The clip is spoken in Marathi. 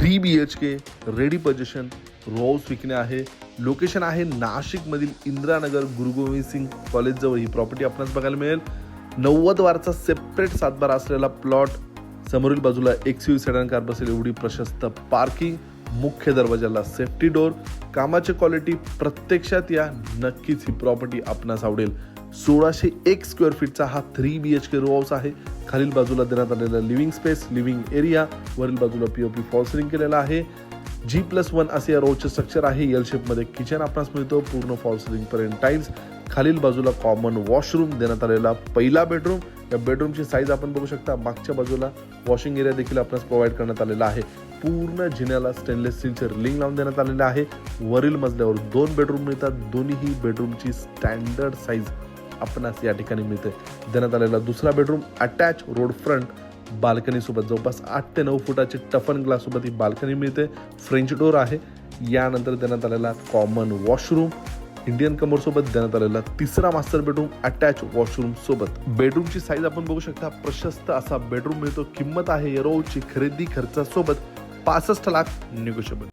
Three B H K ready position row विकणे आहे. लोकेशन आहे नाशिकमधील इंदिरानगर गुरुगोविंद सिंग कॉलेजजवळ ही प्रॉपर्टी आपणास बघायला मिळेल. नव्वद वारचा सेपरेट सातबार असलेला प्लॉट समोरील बाजूला एक्स यू सेडन कार बसेल. एवढी प्रशस्त पार्किंग मुख्य दरवाजाला सेफ्टी डोर कामाची क्वालिटी प्रत्यक्षात या नक्कीच ही प्रॉपर्टी आपणास आवडेल. सोळाशे एक स्क्वेअर फीटचा हा three B H K row house आहे. खालील बाजूला देण्यात आलेला लिव्हिंग स्पेस लिव्हिंग एरिया वरील बाजूला पी ओ पी फॉल्सरिंग केलेला आहे. जी प्लस वन असे या रोचे स्ट्रक्चर आहे. एल शेपमध्ये किचन आपणास मिळतो. पूर्ण फॉल्सरिंगपर्यंत टाईल्स खालील बाजूला कॉमन वॉशरूम देण्यात आलेला पहिला बेडरूम या बेडरूमची साईज आपण बघू शकता. मागच्या बाजूला वॉशिंग एरिया देखील आपणास प्रोव्हाइड करण्यात आलेला आहे. पूर्ण जिन्याला स्टेनलेस स्टीलचे रिलिंग लावून देण्यात आलेले आहे. वरील मजल्यावर दोन बेडरूम मिळतात. दोन्हीही बेडरूमची स्टँडर्ड साईज आपणास या ठिकाणी मिळते. देण्यात आलेला दुसरा बेडरूम अटॅच रोड फ्रंट बाल्कनीसोबत जवळपास आठ ते नऊ फुटाची टफन ग्लाससोबत ही बाल्कनी मिळते. फ्रेंच डोर आहे. यानंतर देण्यात आलेला कॉमन वॉशरूम इंडियन कमरसोबत देण्यात आलेला तिसरा मास्टर बेडरूम अटॅच वॉशरूम सोबत. बेडरूमची साईज आपण बघू शकता. प्रशस्त असा बेडरूम मिळतो. किंमत आहे एरोची खरेदी खर्चासोबत. પાસઠ લાખ નેગોશિયેબલ